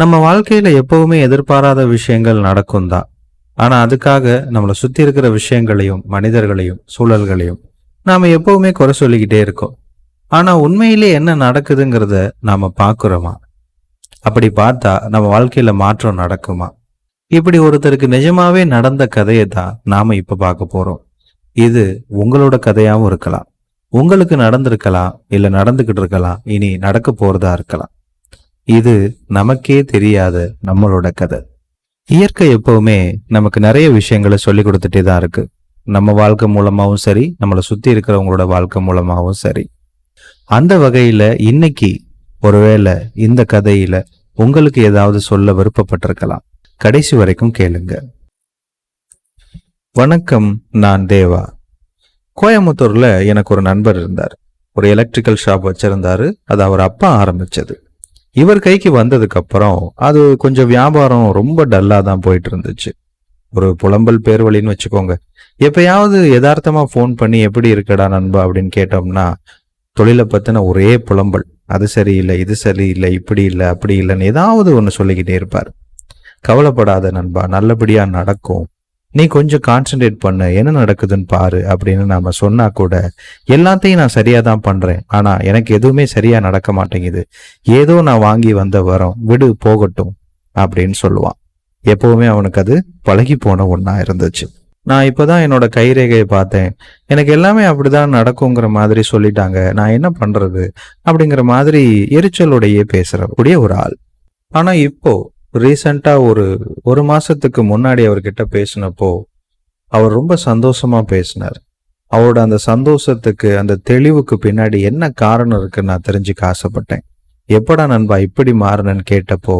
நம்ம வாழ்க்கையில எப்பவுமே எதிர்பாராத விஷயங்கள் நடக்கும் தான். ஆனா அதுக்காக நம்மளை சுத்தி இருக்கிற விஷயங்களையும் மனிதர்களையும் சூழல்களையும் நாம எப்பவுமே குறை சொல்லிக்கிட்டே இருக்கோம். ஆனா உண்மையிலே என்ன நடக்குதுங்கிறத நாம பாக்குறோமா அப்படி பார்த்தா நம்ம வாழ்க்கையில மாற்றம் நடக்குமா? இப்படி ஒருத்தருக்கு நிஜமாவே நடந்த கதையை தான் நாம இப்ப பார்க்க போறோம். இது உங்களோட கதையாவும் இருக்கலாம். உங்களுக்கு நடந்திருக்கலாம் இல்ல நடந்துகிட்டு இருக்கலாம் இனி நடக்க போறதா இருக்கலாம். இது நமக்கே தெரியாத நம்மளோட கதை. இயற்கை எப்பவுமே நமக்கு நிறைய விஷயங்களை சொல்லி கொடுத்துட்டே தான் இருக்கு. நம்ம வாழ்க்கை மூலமாகவும் சரி நம்மளை சுத்தி இருக்கிறவங்களோட வாழ்க்கை மூலமாகவும் சரி. அந்த வகையில இன்னைக்கு ஒருவேளை இந்த கதையில உங்களுக்கு ஏதாவது சொல்ல விருப்பப்பட்டிருக்கலாம். கடைசி வரைக்கும் கேளுங்க. வணக்கம் நான் தேவா. கோயம்புத்தூர்ல எனக்கு ஒரு நண்பர் இருந்தார். ஒரு எலக்ட்ரிக்கல் ஷாப் வச்சிருந்தாரு. அது அவர் அப்பா ஆரம்பிச்சது. இவர் கைக்கு வந்ததுக்கு அப்புறம் அது கொஞ்சம் வியாபாரம் ரொம்ப டல்லா தான் போயிட்டு இருந்துச்சு ஒரு புலம்பல் பேர் வழின்னு வச்சுக்கோங்க. எப்பயாவது யதார்த்தமா ஃபோன் பண்ணி எப்படி இருக்கடா நண்பா அப்படின்னு கேட்டோம்னா தொழிலை பத்தின ஒரே புலம்பல். அது சரியில்லை இது சரியில்லை இப்படி இல்லை அப்படி இல்லைன்னு ஏதாவது ஒன்று சொல்லிக்கிட்டே இருப்பார். கவலைப்படாத நண்பா நல்லபடியா நடக்கும். நீ கொஞ்சம் கான்சென்ட்ரேட் பண்ணு. என்ன நடக்குதுன்னு பாரு அப்படின்னு நாம சொன்னா கூட எல்லாத்தையும் நான் சரியா தான் பண்றேன். ஆனா எனக்கு எதுவுமே சரியா நடக்க மாட்டேங்குது. ஏதோ நான் வாங்கி வந்த வரம் விடு போகட்டும் அப்படின்னு சொல்லுவான். எப்பவுமே அவனுக்கு அது பழகி போன ஒன்னா இருந்துச்சு. நான் இப்போதான் என்னோட கைரேகையை பார்த்தேன். எனக்கு எல்லாமே அப்படிதான் நடக்குங்கிற மாதிரி சொல்லிட்டாங்க. நான் என்ன பண்றது அப்படிங்கிற மாதிரி எரிச்சலோடையே பேசுறக்கூடிய ஒரு ஆள். ஆனா இப்போ ரீசண்டாக ஒரு ஒரு மாதத்துக்கு முன்னாடி அவர்கிட்ட பேசினப்போ அவர் ரொம்ப சந்தோஷமா பேசினார். அவரோட அந்த சந்தோஷத்துக்கு அந்த தெளிவுக்கு பின்னாடி என்ன காரணம் இருக்குன்னு நான் தெரிஞ்சுக்க ஆசைப்பட்டேன். எப்படா நண்பா இப்படி மாறினன்னு கேட்டப்போ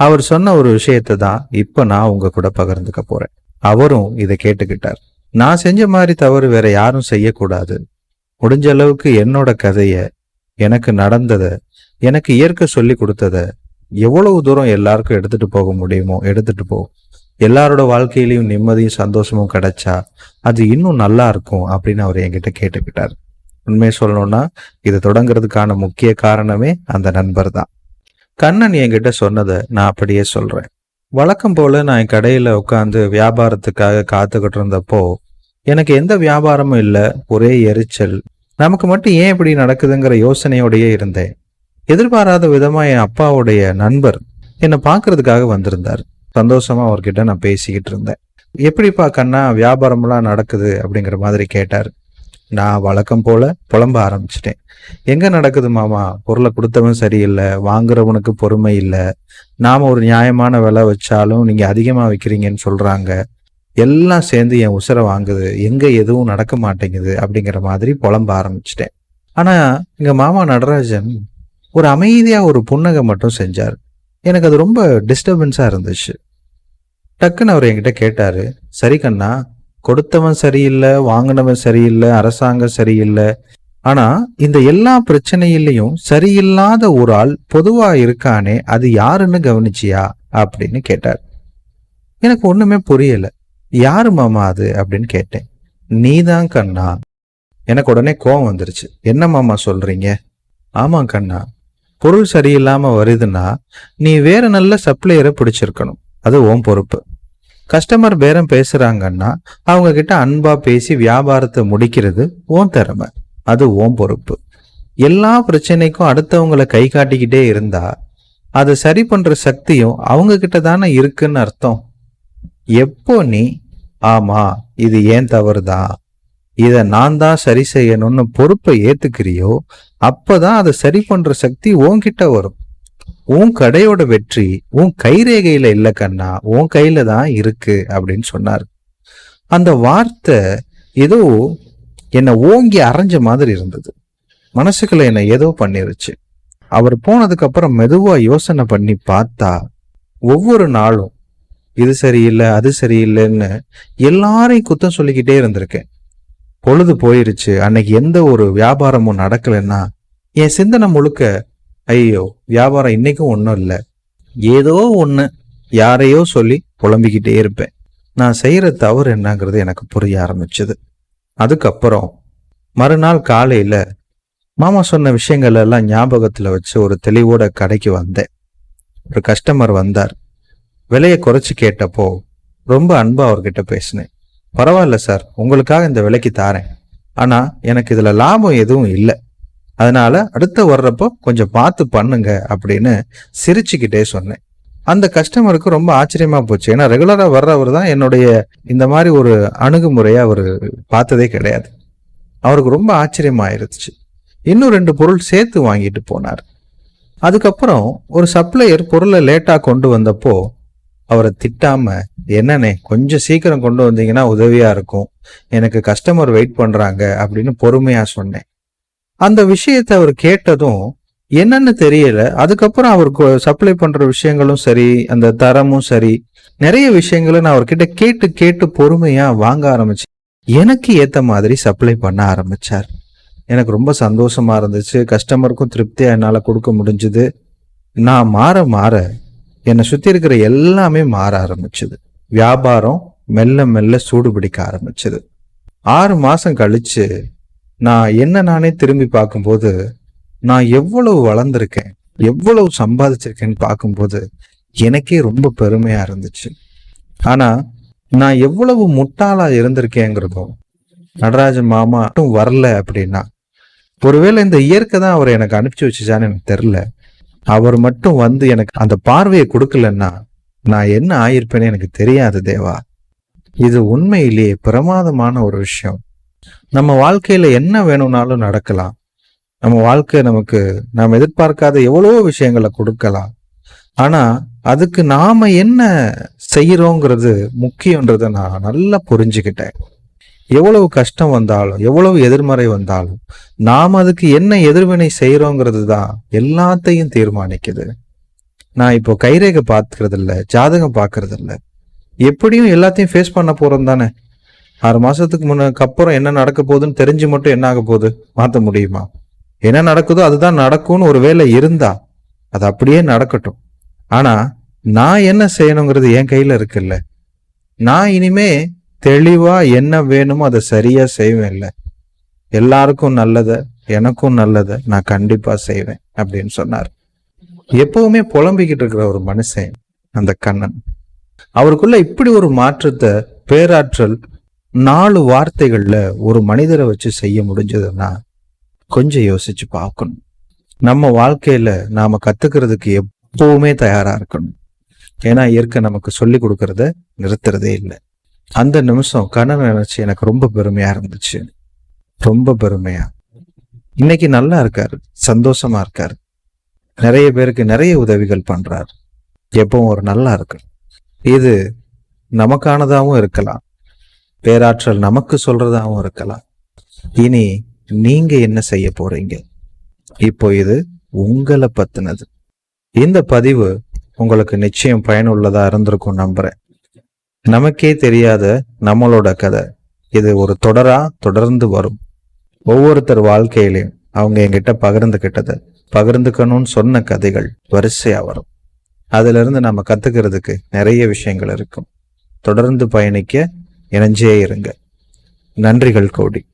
அவர் சொன்ன ஒரு விஷயத்தை தான் இப்போ நான் உங்க கூட பகிர்ந்துக்க போறேன். அவரும் இதை கேட்டுக்கிட்டார். நான் செஞ்ச மாதிரி தவறு வேற யாரும் செய்யக்கூடாது. முடிஞ்ச அளவுக்கு என்னோட கதையை எனக்கு நடந்ததை எனக்கு இயற்கை சொல்லி கொடுத்தத எவ்வளவு தூரம் எல்லாருக்கும் எடுத்துட்டு போக முடியுமோ எடுத்துட்டு போ. எல்லாரோட வாழ்க்கையிலையும் நிம்மதியும் சந்தோஷமும் கிடைச்சா அது இன்னும் நல்லா இருக்கும் அப்படின்னு அவர் என்கிட்ட கேட்டுக்கிட்டார். உண்மையை சொல்லணும்னா இது தொடங்குறதுக்கான முக்கிய காரணமே அந்த நண்பர் தான். கண்ணன் என்கிட்ட சொன்னதை நான் அப்படியே சொல்றேன். வழக்கம் போல நான் என் கடையில உட்காந்து வியாபாரத்துக்காக காத்துக்கிட்டு இருந்தப்போ எனக்கு எந்த வியாபாரமும் இல்லை ஒரே எரிச்சல். நமக்கு மட்டும் ஏன் இப்படி நடக்குதுங்கிற யோசனையோடயே இருந்தேன். எதிர்பாராத விதமா என் அப்பாவுடைய நண்பர் என்னை பார்க்கறதுக்காக வந்திருந்தார். சந்தோஷமா அவர்கிட்ட நான் பேசிக்கிட்டு இருந்தேன். எப்படிப்பா கண்ணா வியாபாரம்லாம் நடக்குது அப்படிங்கிற மாதிரி கேட்டார். நான் வழக்கம் போல புலம்ப ஆரம்பிச்சிட்டேன். எங்க நடக்குது மாமா? பொருளை கொடுத்தவன் சரியில்லை வாங்குறவனுக்கு பொறுமை இல்லை. நாம ஒரு நியாயமான விலை வச்சாலும் நீங்க அதிகமா விற்கிறீங்கன்னு சொல்றாங்க. எல்லாம் சேர்ந்து என் உசுரை வாங்குது. எங்க எதுவும் நடக்க மாட்டேங்குது அப்படிங்கிற மாதிரி புலம்ப ஆரம்பிச்சிட்டேன். ஆனா எங்க மாமா நடராஜன் ஒரு அமைதியாக ஒரு புன்னகை மட்டும் செஞ்சார். எனக்கு அது ரொம்ப டிஸ்டர்பன்ஸாக இருந்துச்சு. டக்குன்னு அவர் என்கிட்ட கேட்டார் சரி கண்ணா கொடுத்தவன் சரியில்லை வாங்கினவன் சரியில்லை அரசாங்கம் சரியில்லை. ஆனா இந்த எல்லா பிரச்சனையிலையும் சரியில்லாத ஒரு ஆள் பொதுவா இருக்கானே அது யாருன்னு கவனிச்சியா? அப்படின்னு கேட்டார். எனக்கு ஒண்ணுமே புரியல. யாரு மாமா அது? அப்படின்னு கேட்டேன். நீதான் கண்ணா. எனக்கு உடனே கோவம் வந்துருச்சு. என்ன மாமா சொல்றீங்க? ஆமா கண்ணா. பொருள் சரியில்லாமல் வருதுன்னா நீ வேற நல்ல சப்ளையரை பிடிச்சிருக்கணும். அது ஓம் பொறுப்பு. கஸ்டமர் பேரம் பேசுறாங்கன்னா அவங்க கிட்ட அன்பா பேசி வியாபாரத்தை முடிக்கிறது உன் திறமை. அது ஓம் பொறுப்பு. எல்லா பிரச்சனைக்கும் அடுத்தவங்களை கை காட்டிக்கிட்டே இருந்தா அதை சரி பண்ற சக்தியும் அவங்க கிட்ட தானே இருக்குன்னு அர்த்தம். எப்போ நீ ஆமா இது ஏன் தவறுதான்? இதை நான் தான் சரி செய்யணும்னு பொறுப்பை ஏத்துக்கிறியோ அப்பதான் அதை சரி பண்ற சக்தி உன்கிட்ட வரும். உன் கடையோட வெற்றி உன் கைரேகையில இல்ல கண்ணா உன் கையில தான் இருக்கு அப்படின்னு சொன்னார். அந்த வார்த்தை ஏதோ என்னை ஓங்கி அரைஞ்ச மாதிரி இருந்தது. மனசுக்குள்ள என்னை ஏதோ பண்ணிருச்சு. அவர் போனதுக்கு அப்புறம் மெதுவா யோசனை பண்ணி பார்த்தா ஒவ்வொரு நாளும் இது சரியில்லை அது சரியில்லைன்னு எல்லாரையும் குத்தம் சொல்லிக்கிட்டே இருந்திருக்கேன். பொழுது போயிருச்சு. அன்னைக்கு எந்த ஒரு வியாபாரமும் நடக்கலைன்னா என் சிந்தனை முழுக்க ஐயோ வியாபாரம் இன்னைக்கும் ஒன்றும் இல்லை. ஏதோ ஒன்று யாரையோ சொல்லி புலம்பிக்கிட்டே இருப்பேன். நான் செய்கிற தவறு என்னங்கிறது எனக்கு புரிய ஆரம்பிச்சது. அதுக்கப்புறம் மறுநாள் காலையில் மாமா சொன்ன விஷயங்கள் எல்லாம் ஞாபகத்தில் வச்சு ஒரு தெளிவோட கடைக்கு வந்தேன். ஒரு கஸ்டமர் வந்தார். விலையை குறைச்சி கேட்டப்போ ரொம்ப அன்பாக அவர்கிட்ட பேசினேன். பரவாயில்ல சார் உங்களுக்காக இந்த விலைக்கு தாரேன். ஆனால் எனக்கு இதில் லாபம் எதுவும் இல்லை. அதனால அடுத்த வர்றப்போ கொஞ்சம் பார்த்து பண்ணுங்க அப்படின்னு சிரிச்சுக்கிட்டே சொன்னேன். அந்த கஸ்டமருக்கு ரொம்ப ஆச்சரியமா போச்சு. ஏன்னா ரெகுலரா வர்றவர் தான் என்னுடைய இந்த மாதிரி ஒரு அணுகுமுறையை அவர் பார்த்ததே கிடையாது. அவருக்கு ரொம்ப ஆச்சரியமாயிருச்சு. இன்னும் ரெண்டு பொருள் சேர்த்து வாங்கிட்டு போனார். அதுக்கப்புறம் ஒரு சப்ளையர் பொருளை லேட்டாக கொண்டு வந்தப்போ அவரை திட்டாம என்னண்ணே கொஞ்சம் சீக்கிரம் கொண்டு வந்தீங்கன்னா உதவியா இருக்கும். எனக்கு கஸ்டமர் வெயிட் பண்றாங்க அப்படின்னு பொறுமையா சொன்னேன். அந்த விஷயத்தை அவர் கேட்டதும் என்னன்னு தெரியல. அதுக்கப்புறம் அவருக்கு சப்ளை பண்ற விஷயங்களும் சரி அந்த தரமும் சரி நிறைய விஷயங்களை நான் அவர்கிட்ட கேட்டு கேட்டு பொறுமையா வாங்க ஆரம்பிச்சேன். எனக்கு ஏத்த மாதிரி சப்ளை பண்ண ஆரம்பிச்சார். எனக்கு ரொம்ப சந்தோஷமா இருந்துச்சு. கஸ்டமருக்கும் திருப்தியா என்னால கொடுக்க முடிஞ்சுது. நான் மாற மாற என்னை சுற்றி இருக்கிற எல்லாமே மாற ஆரம்பிச்சது. வியாபாரம் மெல்ல மெல்ல சூடு பிடிக்க ஆரம்பிச்சது. ஆறு மாதம் கழிச்சு நான் என்ன நானே திரும்பி பார்க்கும்போது நான் எவ்வளவு வளர்ந்துருக்கேன் எவ்வளவு சம்பாதிச்சிருக்கேன்னு பார்க்கும்போது எனக்கே ரொம்ப பெருமையாக இருந்துச்சு. ஆனால் நான் எவ்வளவு முட்டாளாக இருந்திருக்கேங்கிறதும் நடராஜன் மாமா மட்டும் வரல அப்படின்னா ஒருவேளை இந்த இயற்கை தான் அவர் எனக்கு அனுப்பிச்சு வச்சுச்சான்னு எனக்கு தெரில அவர் மட்டும் வந்து எனக்கு அந்த பார்வையை கொடுக்கலன்னா நான் என்ன ஆயிருப்பேன்னு எனக்கு தெரியாது தேவா. இது உண்மையிலேயே பிரமாதமான ஒரு விஷயம். நம்ம வாழ்க்கையில என்ன வேணும்னாலும் நடக்கலாம். நம்ம வாழ்க்கை நமக்கு நாம் எதிர்பார்க்காத எவ்வளவோ விஷயங்களை கொடுக்கலாம். ஆனா அதுக்கு நாம என்ன செய்யறோங்கிறது முக்கியன்றதை நான் நல்லா புரிஞ்சுக்கிட்டேன். எவ்வளவு கஷ்டம் வந்தாலும் எவ்வளவு எதிர்மறை வந்தாலும் நாம் அதுக்கு என்ன எதிர்வினை செய்கிறோங்கிறது தான் எல்லாத்தையும் தீர்மானிக்குது. நான் இப்போ கைரேகை பார்க்கறது இல்லை ஜாதகம் பார்க்கறது இல்லை எப்படியும் எல்லாத்தையும் ஃபேஸ் பண்ண போகிறோம் தானே? ஆறு மாதத்துக்கு முன்னக்கு அப்புறம் என்ன நடக்க போகுதுன்னு தெரிஞ்சு மட்டும் என்ன ஆக போகுது? மாற்ற முடியுமா? என்ன நடக்குதோ அதுதான் நடக்கும்னு ஒரு வேலை இருந்தா அது அப்படியே நடக்கட்டும். ஆனால் நான் என்ன செய்யணுங்கிறது என் கையில் இருக்குல்ல. நான் இனிமே தெளிவா என்ன வேணுமோ அதை சரியா இல்லை. எல்லாருக்கும் நல்லதை எனக்கும் நல்லதை நான் கண்டிப்பா செய்வேன் அப்படின்னு சொன்னார். எப்பவுமே புலம்பிக்கிட்டு இருக்கிற ஒரு மனுஷன் அந்த கண்ணன். அவருக்குள்ள இப்படி ஒரு மாற்றத்தை பேராற்றல் நாலு வார்த்தைகள்ல ஒரு மனிதரை வச்சு செய்ய முடிஞ்சதுன்னா கொஞ்சம் யோசிச்சு பார்க்கணும். நம்ம வாழ்க்கையில நாம கத்துக்கிறதுக்கு எப்பவுமே தயாரா இருக்கணும். ஏன்னா இயற்கை நமக்கு சொல்லி கொடுக்கறத நிறுத்துறதே இல்லை. அந்த நிமிஷம் கண்ணனை நினைச்சு எனக்கு ரொம்ப பெருமையா இருந்துச்சு. ரொம்ப பெருமையா. இன்னைக்கு நல்லா இருக்காரு. சந்தோஷமா இருக்காரு. நிறைய பேருக்கு நிறைய உதவிகள் பண்றாரு. எப்பவும் ஒரு நல்லா இருக்கு. இது நமக்கானதாகவும் இருக்கலாம். பேராற்றல் நமக்கு சொல்றதாகவும் இருக்கலாம். இனி நீங்க என்ன செய்ய போறீங்க? இப்போ இது உங்களை பத்தினது. இந்த பதிவு உங்களுக்கு நிச்சயம் பயனுள்ளதா இருந்திருக்கும் நம்புறேன். நமக்கே தெரியாத நம்மளோட கதை. இது ஒரு தொடரா தொடர்ந்து வரும். ஒவ்வொருத்தர் வாழ்க்கையிலையும் அவங்க என்கிட்ட பகிர்ந்துகிட்டதை. பகிர்ந்துக்கணும்னு சொன்ன கதைகள் வரிசையா வரும். அதுல இருந்து நம்ம கத்துக்கிறதுக்கு நிறைய விஷயங்கள் இருக்கும். தொடர்ந்து பயணிக்க இணைஞ்சே இருங்க. நன்றிகள் கோடி.